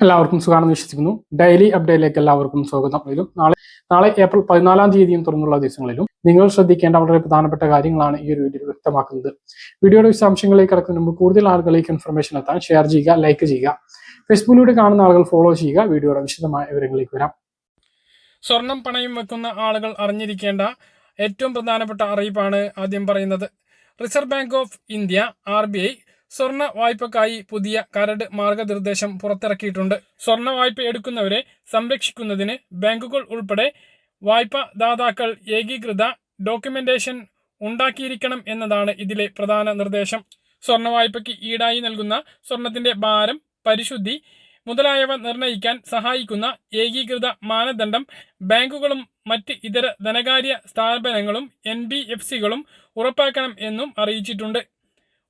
എല്ലാവർക്കും സുഖമാണെന്ന് വിശ്വസിക്കുന്നു. ഡെയിലി അപ്ഡേറ്റിലേക്ക് എല്ലാവർക്കും സ്വാഗതം. ഇതിലും നാളെ നാളെ ഏപ്രിൽ പതിനാലാം തീയതിയും തുറന്നുള്ള ദിവസങ്ങളിലും നിങ്ങൾ ശ്രദ്ധിക്കേണ്ട വളരെ പ്രധാനപ്പെട്ട കാര്യങ്ങളാണ് ഈ ഒരു വീഡിയോയിൽ വ്യക്തമാക്കുന്നത്. വീഡിയോയുടെ വിശദാംശങ്ങളിലേക്ക് കിടക്കുന്ന മുമ്പ് കൂടുതൽ ആളുകളിലേക്ക് ഇൻഫർമേഷൻ എത്താൻ ഷെയർ ചെയ്യുക ലൈക്ക് ചെയ്യുക. ഫേസ്ബുക്കിലൂടെ കാണുന്ന ആളുകൾ ഫോളോ ചെയ്യുക. വീഡിയോയുടെ വിശദമായ വിവരങ്ങളിലേക്ക് വരാം. സ്വർണം പണയം വെക്കുന്ന ആളുകൾ അറിഞ്ഞിരിക്കേണ്ട ഏറ്റവും പ്രധാനപ്പെട്ട അറിയിപ്പാണ് ആദ്യം പറയുന്നത്. Reserve Bank of India R B I സ്വർണ വായ്പക്കായി പുതിയ കരട് മാർഗനിർദ്ദേശം പുറത്തിറക്കിയിട്ടുണ്ട്. സ്വർണ വായ്പ എടുക്കുന്നവരെ സംരക്ഷിക്കുന്നതിന് ബാങ്കുകൾ ഉൾപ്പെടെ വായ്പ ദാതാക്കൾ ഏകീകൃത ഡോക്യുമെന്റേഷൻ ഉണ്ടാക്കിയിരിക്കണം എന്നതാണ് ഇതിലെ പ്രധാന നിർദ്ദേശം. സ്വർണ വായ്പയ്ക്ക് ഈടായി നൽകുന്ന സ്വർണത്തിന്റെ ഭാരം പരിശുദ്ധി മുതലായവ നിർണയിക്കാൻ സഹായിക്കുന്ന ഏകീകൃത മാനദണ്ഡം ബാങ്കുകളും മറ്റ് ഇതര ധനകാര്യ സ്ഥാപനങ്ങളും എൻ ബി എഫ് സികളും ഉറപ്പാക്കണം എന്നും അറിയിച്ചിട്ടുണ്ട്.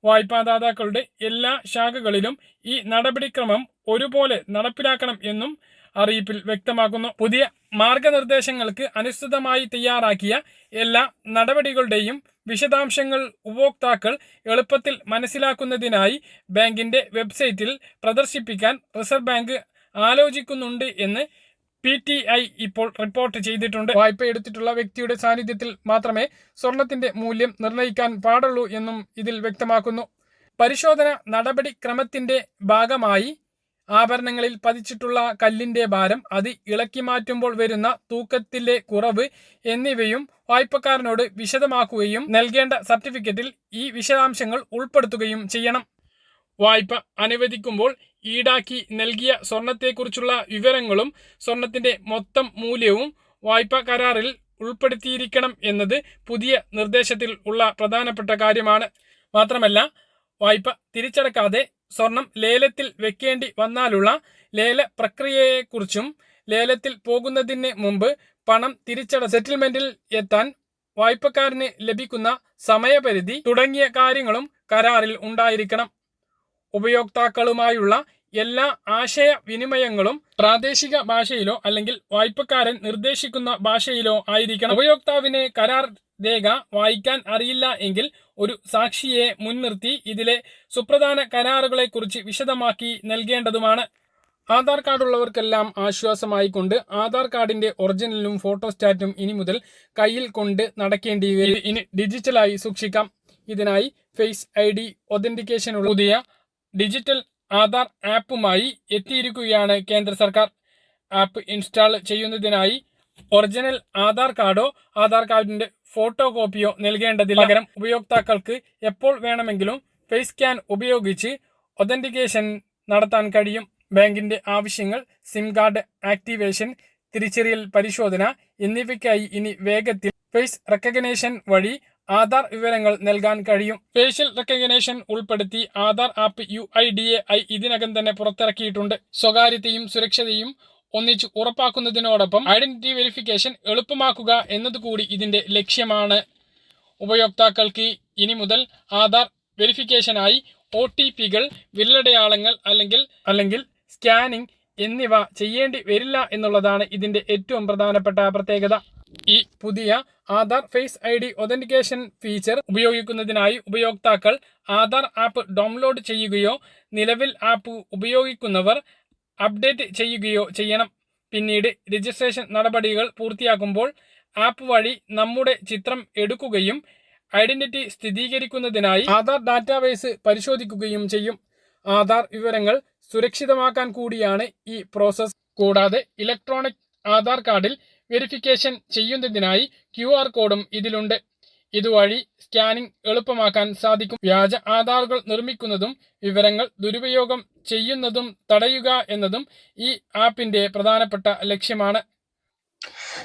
വായ്പാദാതാക്കളുടെ എല്ലാ ശാഖകളിലും ഈ നടപടിക്രമം ഒരുപോലെ നടപ്പിലാക്കണം എന്നും അറിയിപ്പിൽ വ്യക്തമാക്കുന്നു. പുതിയ മാർഗനിർദ്ദേശങ്ങൾക്ക് അനുസൃതമായി തയ്യാറാക്കിയ എല്ലാ നടപടികളുടെയും വിശദാംശങ്ങൾ ഉപഭോക്താക്കൾ എളുപ്പത്തിൽ മനസ്സിലാക്കുന്നതിനായി ബാങ്കിന്റെ വെബ്സൈറ്റിൽ പ്രദർശിപ്പിക്കാൻ റിസർവ് ബാങ്ക് ആലോചിക്കുന്നുണ്ട് എന്ന് പി ടി ഐ ഇപ്പോൾ റിപ്പോർട്ട് ചെയ്തിട്ടുണ്ട്. വായ്പ എടുത്തിട്ടുള്ള വ്യക്തിയുടെ സാന്നിധ്യത്തിൽ മാത്രമേ സ്വർണത്തിന്റെ മൂല്യം നിർണയിക്കാൻ പാടുള്ളൂ എന്നും ഇതിൽ വ്യക്തമാക്കുന്നു. പരിശോധന നടപടിക്രമത്തിന്റെ ഭാഗമായി ആഭരണങ്ങളിൽ പതിച്ചിട്ടുള്ള കല്ലിന്റെ ഭാരം അത് ഇളക്കി മാറ്റുമ്പോൾ വരുന്ന തൂക്കത്തിലെ കുറവ് എന്നിവയും വായ്പക്കാരനോട് വിശദമാക്കുകയും നൽകേണ്ട സർട്ടിഫിക്കറ്റിൽ ഈ വിശദാംശങ്ങൾ ഉൾപ്പെടുത്തുകയും ചെയ്യണം. വായ്പ അനുവദിക്കുമ്പോൾ ഈടാക്കി നൽകിയ സ്വർണത്തെക്കുറിച്ചുള്ള വിവരങ്ങളും സ്വർണത്തിന്റെ മൊത്തം മൂല്യവും വായ്പ കരാറിൽ ഉൾപ്പെടുത്തിയിരിക്കണം എന്നത് പുതിയ നിർദ്ദേശത്തിൽ ഉള്ള പ്രധാനപ്പെട്ട കാര്യമാണ്. മാത്രമല്ല വായ്പ തിരിച്ചടക്കാതെ സ്വർണം ലേലത്തിൽ വെക്കേണ്ടി വന്നാലുള്ള ലേല പ്രക്രിയയെക്കുറിച്ചും ലേലത്തിൽ പോകുന്നതിന് മുമ്പ് പണം തിരിച്ചട സെറ്റിൽമെന്റിൽ എത്താൻ വായ്പക്കാരന് ലഭിക്കുന്ന സമയപരിധി തുടങ്ങിയ കാര്യങ്ങളും കരാറിൽ ഉണ്ടായിരിക്കണം. ഉപയോക്താക്കളുമായുള്ള എല്ലാ ആശയവിനിമയങ്ങളും പ്രാദേശിക ഭാഷയിലോ അല്ലെങ്കിൽ വായ്പക്കാരൻ നിർദ്ദേശിക്കുന്ന ഭാഷയിലോ ആയിരിക്കണം. ഉപയോക്താവിനെ കരാർ രേഖ വായിക്കാൻ അറിയില്ല എങ്കിൽ ഒരു സാക്ഷിയെ മുൻനിർത്തി ഇതിലെ സുപ്രധാന കരാറുകളെ കുറിച്ച് വിശദമാക്കി നൽകേണ്ടതുമാണ്. ആധാർ കാർഡുള്ളവർക്കെല്ലാം ആശ്വാസമായിക്കൊണ്ട് ആധാർ കാർഡിന്റെ ഒറിജിനലും ഫോട്ടോസ്റ്റാറ്റും ഇനി മുതൽ കയ്യിൽ കൊണ്ട് നടക്കേണ്ടി ഇനി ഡിജിറ്റലായി സൂക്ഷിക്കാം. ഇതിനായി ഫേസ് ഐ ഡി ഒതന്റിക്കേഷനുള്ള പുതിയ ഡിജിറ്റൽ ആധാർ ആപ്പുമായി എത്തിയിരിക്കുകയാണ് കേന്ദ്ര സർക്കാർ. ആപ്പ് ഇൻസ്റ്റാൾ ചെയ്യുന്നതിനായി ഒറിജിനൽ ആധാർ കാർഡോ ആധാർ കാർഡിന്റെ ഫോട്ടോ കോപ്പിയോ നൽകേണ്ടതില്ല. പകരം ഉപയോക്താക്കൾക്ക് എപ്പോൾ വേണമെങ്കിലും ഫേസ് സ്കാൻ ഉപയോഗിച്ച് ഒതന്റിക്കേഷൻ നടത്താൻ കഴിയും. ബാങ്കിന്റെ ആവശ്യങ്ങൾ സിം കാർഡ് ആക്ടിവേഷൻ തിരിച്ചറിയൽ പരിശോധന എന്നിവയ്ക്കായി ഇനി വേഗത്തിൽ ഫേസ് റെക്കഗ്നേഷൻ വഴി ആധാർ വിവരങ്ങൾ നൽകാൻ കഴിയും. ഫേഷ്യൽ റെക്കഗ്നേഷൻ ഉൾപ്പെടുത്തി Aadhaar app U I D A I ഇതിനകം തന്നെ പുറത്തിറക്കിയിട്ടുണ്ട്. സ്വകാര്യതയും സുരക്ഷതയും ഒന്നിച്ച് ഉറപ്പാക്കുന്നതിനോടൊപ്പം ഐഡന്റിറ്റി വെരിഫിക്കേഷൻ എളുപ്പമാക്കുക എന്നതുകൂടി ഇതിന്റെ ലക്ഷ്യമാണ്. ഉപയോക്താക്കൾക്ക് ഇനി മുതൽ ആധാർ വെരിഫിക്കേഷനായി ഒ ടി പികൾ വിരലടയാളങ്ങൾ അല്ലെങ്കിൽ അല്ലെങ്കിൽ സ്കാനിംഗ് എന്നിവ ചെയ്യേണ്ടി വരില്ല എന്നുള്ളതാണ് ഇതിന്റെ ഏറ്റവും പ്രധാനപ്പെട്ട പ്രത്യേകത. ഈ പുതിയ Aadhaar face I D authentication feature ഉപയോഗിക്കുന്നതിനായി ഉപയോക്താക്കൾ ആധാർ ആപ്പ് ഡൗൺലോഡ് ചെയ്യുകയോ നിലവിൽ ആപ്പ് ഉപയോഗിക്കുന്നവർ അപ്ഡേറ്റ് ചെയ്യുകയോ ചെയ്യണം. പിന്നീട് രജിസ്ട്രേഷൻ നടപടികൾ പൂർത്തിയാക്കുമ്പോൾ ആപ്പ് വഴി നമ്മുടെ ചിത്രം എടുക്കുകയും ഐഡന്റിറ്റി സ്ഥിരീകരിക്കുന്നതിനായി ആധാർ ഡാറ്റാബേസ് പരിശോധിക്കുകയും ചെയ്യും. ആധാർ വിവരങ്ങൾ സുരക്ഷിതമാക്കാൻ കൂടിയാണ് ഈ പ്രോസസ് കൂടാതെ ഇലക്ട്രോണിക് ആധാർ കാർഡിൽ വെരിഫിക്കേഷൻ ചെയ്യുന്നതിനായി ക്യു കോഡും ഇതിലുണ്ട്. ഇതുവഴി സ്കാനിംഗ് എളുപ്പമാക്കാൻ സാധിക്കും. വ്യാജ ആധാറുകൾ നിർമ്മിക്കുന്നതും വിവരങ്ങൾ ദുരുപയോഗം ചെയ്യുന്നതും തടയുക എന്നതും ഈ ആപ്പിന്റെ പ്രധാനപ്പെട്ട ലക്ഷ്യമാണ്.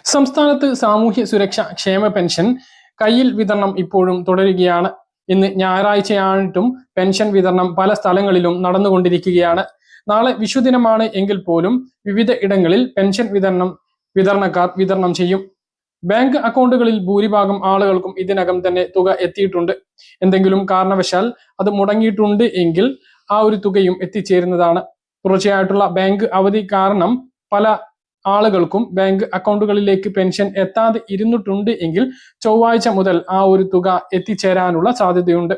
സംസ്ഥാനത്ത് സാമൂഹ്യ സുരക്ഷ ക്ഷേമ പെൻഷൻ കയ്യിൽ വിതരണം ഇപ്പോഴും തുടരുകയാണ്. ഇന്ന് ഞായറാഴ്ചയായിട്ടും പെൻഷൻ വിതരണം പല സ്ഥലങ്ങളിലും നടന്നുകൊണ്ടിരിക്കുകയാണ്. നാളെ വിഷുദിനമാണ് എങ്കിൽ പോലും വിവിധ ഇടങ്ങളിൽ പെൻഷൻ വിതരണം വിതരണക്കാർ വിതരണം ചെയ്യും. ബാങ്ക് അക്കൗണ്ടുകളിൽ ഭൂരിഭാഗം ആളുകൾക്കും ഇതിനകം തന്നെ തുക എത്തിയിട്ടുണ്ട്. എന്തെങ്കിലും കാരണവശാൽ അത് മുടങ്ങിയിട്ടുണ്ട് എങ്കിൽ ആ ഒരു തുകയും എത്തിച്ചേരുന്നതാണ്. തുടർച്ചയായിട്ടുള്ള ബാങ്ക് അവധി കാരണം പല ആളുകൾക്കും ബാങ്ക് അക്കൗണ്ടുകളിലേക്ക് പെൻഷൻ എത്താതെ ഇരുന്നിട്ടുണ്ട് എങ്കിൽ ചൊവ്വാഴ്ച മുതൽ ആ ഒരു തുക എത്തിച്ചേരാനുള്ള സാധ്യതയുണ്ട്.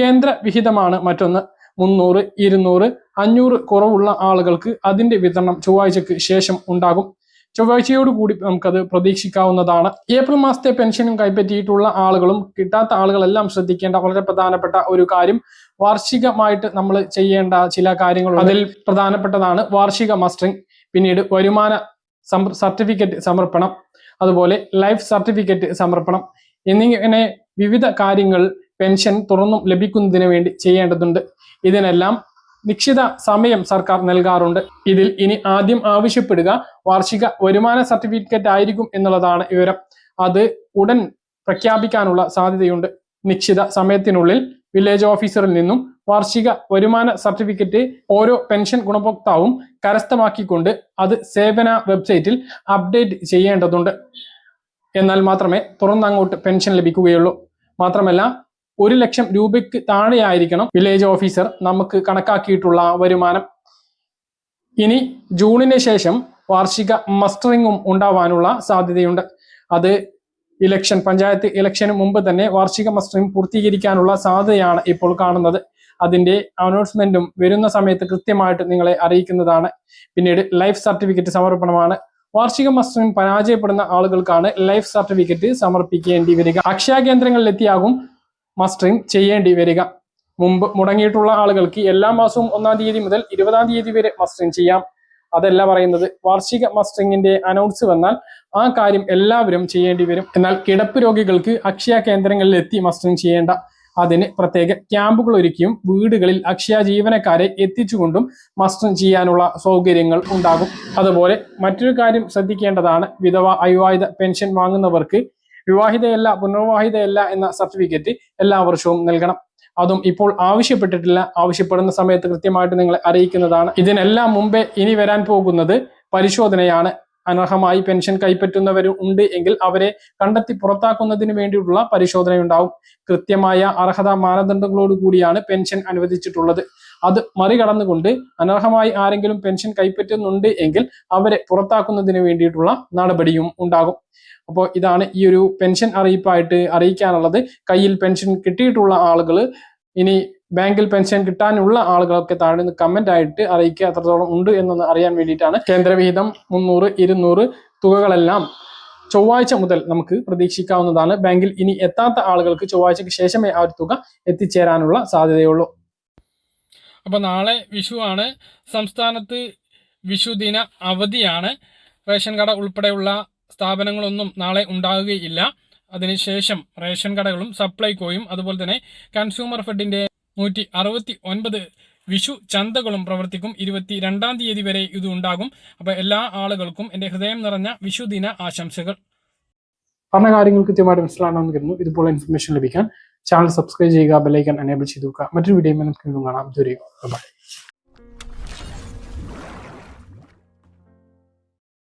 കേന്ദ്ര വിഹിതമാണ് മറ്റൊന്ന്. മുന്നൂറ് ഇരുന്നൂറ് അഞ്ഞൂറ് കുറവുള്ള ആളുകൾക്ക് അതിന്റെ വിതരണം ചൊവ്വാഴ്ചക്ക് ശേഷം ഉണ്ടാകും. ചൊവ്വാഴ്ചയോടുകൂടി നമുക്കത് പ്രതീക്ഷിക്കാവുന്നതാണ്. ഏപ്രിൽ മാസത്തെ പെൻഷനും കൈപ്പറ്റിയിട്ടുള്ള ആളുകളും കിട്ടാത്ത ആളുകളെല്ലാം ശ്രദ്ധിക്കേണ്ട വളരെ പ്രധാനപ്പെട്ട ഒരു കാര്യം വാർഷികമായിട്ട് നമ്മൾ ചെയ്യേണ്ട ചില കാര്യങ്ങൾ അതിൽ പ്രധാനപ്പെട്ടതാണ് വാർഷിക മസ്റ്ററിംഗ് പിന്നീട് വരുമാന സർട്ടിഫിക്കറ്റ് സമർപ്പണം അതുപോലെ ലൈഫ് സർട്ടിഫിക്കറ്റ് സമർപ്പണം എന്നിങ്ങനെ വിവിധ കാര്യങ്ങൾ പെൻഷൻ തുറന്നും ലഭിക്കുന്നതിന് വേണ്ടി ചെയ്യേണ്ടതുണ്ട്. ഇതിനെല്ലാം നിശ്ചിത സമയം സർക്കാർ നൽകാറുണ്ട്. ഇതിൽ ഇനി ആദ്യം ആവശ്യപ്പെടുക വാർഷിക വരുമാന സർട്ടിഫിക്കറ്റ് ആയിരിക്കും എന്നുള്ളതാണ് വിവരം. അത് ഉടൻ പ്രഖ്യാപിക്കാനുള്ള സാധ്യതയുണ്ട്. നിശ്ചിത സമയത്തിനുള്ളിൽ വില്ലേജ് ഓഫീസറിൽ നിന്നും വാർഷിക വരുമാന സർട്ടിഫിക്കറ്റ് ഓരോ പെൻഷൻ ഗുണഭോക്താവും കരസ്ഥമാക്കിക്കൊണ്ട് അത് സേവന വെബ്സൈറ്റിൽ അപ്ഡേറ്റ് ചെയ്യേണ്ടതുണ്ട്. എന്നാൽ മാത്രമേ തുറന്നങ്ങോട്ട് പെൻഷൻ ലഭിക്കുകയുള്ളൂ. മാത്രമല്ല ഒരു ലക്ഷം രൂപയ്ക്ക് താഴെയായിരിക്കണം വില്ലേജ് ഓഫീസർ നമുക്ക് കണക്കാക്കിയിട്ടുള്ള വരുമാനം. ഇനി ജൂണിന് ശേഷം വാർഷിക മസ്റ്ററിങ്ങും ഉണ്ടാവാനുള്ള സാധ്യതയുണ്ട്. അത് ഇലക്ഷൻ പഞ്ചായത്ത് ഇലക്ഷന് മുമ്പ് തന്നെ വാർഷിക മസ്റ്ററിംഗ് പൂർത്തീകരിക്കാനുള്ള സാധ്യതയാണ് ഇപ്പോൾ കാണുന്നത്. അതിന്റെ അനൗൺസ്മെന്റും വരുന്ന സമയത്ത് കൃത്യമായിട്ട് നിങ്ങളെ അറിയിക്കുന്നതാണ്. പിന്നീട് ലൈഫ് സർട്ടിഫിക്കറ്റ് സമർപ്പണമാണ്. വാർഷിക മസ്റ്ററിംഗ് പരാജയപ്പെടുന്ന ആളുകൾക്കാണ് ലൈഫ് സർട്ടിഫിക്കറ്റ് സമർപ്പിക്കേണ്ടി വരിക. അക്ഷയ കേന്ദ്രങ്ങളിലെത്തിയാകും മസ്റ്ററിംഗ് ചെയ്യേണ്ടി വരിക. മുമ്പ് മുടങ്ങിയിട്ടുള്ള ആളുകൾക്ക് എല്ലാ മാസവും ഒന്നാം തീയതി മുതൽ ഇരുപതാം തീയതി വരെ മസ്റ്ററിംഗ് ചെയ്യാം. അതല്ല പറയുന്നത്. വാർഷിക മസ്റ്ററിംഗിന്റെ അനൗൺസ് വന്നാൽ ആ കാര്യം എല്ലാവരും ചെയ്യേണ്ടി വരും. എന്നാൽ കിടപ്പ് രോഗികൾക്ക് അക്ഷയ കേന്ദ്രങ്ങളിൽ എത്തി മസ്റ്ററിംഗ് ചെയ്യേണ്ട. അതിന് പ്രത്യേക ക്യാമ്പുകൾ ഒരുക്കിയും വീടുകളിൽ അക്ഷയ ജീവനക്കാരെ എത്തിച്ചുകൊണ്ടും മസ്റ്ററിംഗ് ചെയ്യാനുള്ള സൗകര്യങ്ങൾ ഉണ്ടാകും. അതുപോലെ മറ്റൊരു കാര്യം ശ്രദ്ധിക്കേണ്ടതാണ്. വിധവ അവിവാഹിത പെൻഷൻ വാങ്ങുന്നവർക്ക് വിവാഹിതയല്ല പുനർവിവാഹിതയല്ല എന്ന സർട്ടിഫിക്കറ്റ് എല്ലാ വർഷവും നൽകണം. അതും ഇപ്പോൾ ആവശ്യപ്പെട്ടിട്ടില്ല. ആവശ്യപ്പെടുന്ന സമയത്ത് കൃത്യമായിട്ട് നിങ്ങളെ അറിയിക്കുന്നതാണ്. ഇതിനെല്ലാം മുമ്പേ ഇനി വരാൻ പോകുന്നത് പരിശോധനയാണ്. അനർഹമായി പെൻഷൻ കൈപ്പറ്റുന്നവരും ഉണ്ട് എങ്കിൽ അവരെ കണ്ടെത്തി പുറത്താക്കുന്നതിന് വേണ്ടിയിട്ടുള്ള പരിശോധനയുണ്ടാവും. കൃത്യമായ അർഹത മാനദണ്ഡങ്ങളോട് കൂടിയാണ് പെൻഷൻ അനുവദിച്ചിട്ടുള്ളത്. അത് മറികടന്നുകൊണ്ട് അനർഹമായി ആരെങ്കിലും പെൻഷൻ കൈപ്പറ്റുന്നുണ്ട് എങ്കിൽ അവരെ പുറത്താക്കുന്നതിന് വേണ്ടിയിട്ടുള്ള നടപടിയും ഉണ്ടാകും. അപ്പോൾ ഇതാണ് ഈ ഒരു പെൻഷൻ അറിയിപ്പായിട്ട് അറിയിക്കാനുള്ളത്. കയ്യിൽ പെൻഷൻ കിട്ടിയിട്ടുള്ള ആളുകൾ ഇനി ബാങ്കിൽ പെൻഷൻ കിട്ടാനുള്ള ആളുകളൊക്കെ താഴെ നിന്ന് കമന്റ് ആയിട്ട് അറിയിക്കുക. എത്രത്തോളം ഉണ്ട് എന്നൊന്ന് അറിയാൻ വേണ്ടിയിട്ടാണ് കേന്ദ്രവിഹിതം മുന്നൂറ് ഇരുന്നൂറ് തുകകളെല്ലാം ചൊവ്വാഴ്ച മുതൽ നമുക്ക് പ്രതീക്ഷിക്കാവുന്നതാണ്. ബാങ്കിൽ ഇനി എത്താത്ത ആളുകൾക്ക് ചൊവ്വാഴ്ചയ്ക്ക് ശേഷമേ ആ ഒരു തുക എത്തിച്ചേരാനുള്ള സാധ്യതയുള്ളൂ. അപ്പോൾ നാളെ വിഷു ആണ്. സംസ്ഥാനത്ത് വിഷുദിന അവധിയാണ്. റേഷൻ കട ഉൾപ്പെടെയുള്ള സ്ഥാപനങ്ങളൊന്നും നാളെ ഉണ്ടാകുകയില്ല. അതിനുശേഷം റേഷൻ കടകളും സപ്ലൈകോയും അതുപോലെ തന്നെ കൺസ്യൂമർ ഫെഡിന്റെ നൂറ്റി അറുപത്തി ഒൻപത് വിഷു ചന്തകളും പ്രവർത്തിക്കും. ഇരുപത്തി രണ്ടാം തീയതി വരെ ഇത് ഉണ്ടാകും. അപ്പോൾ എല്ലാ ആളുകൾക്കും എന്റെ ഹൃദയം നിറഞ്ഞ വിഷുദിന ആശംസകൾ. പറഞ്ഞ കാര്യങ്ങൾ കൃത്യമായിട്ട് മനസ്സിലാണെന്ന് കരുതുന്നു. ഇതുപോലെ ഇൻഫർമേഷൻ ലഭിക്കാൻ ചാനൽ സബ്സ്ക്രൈബ് ചെയ്യുക ബെല്ലൈക്കൺ എനേബിൾ ചെയ്തു വെക്കുക മറ്റൊരു വീഡിയോ നമുക്ക് കാണാം. ദൂരെ ബൈ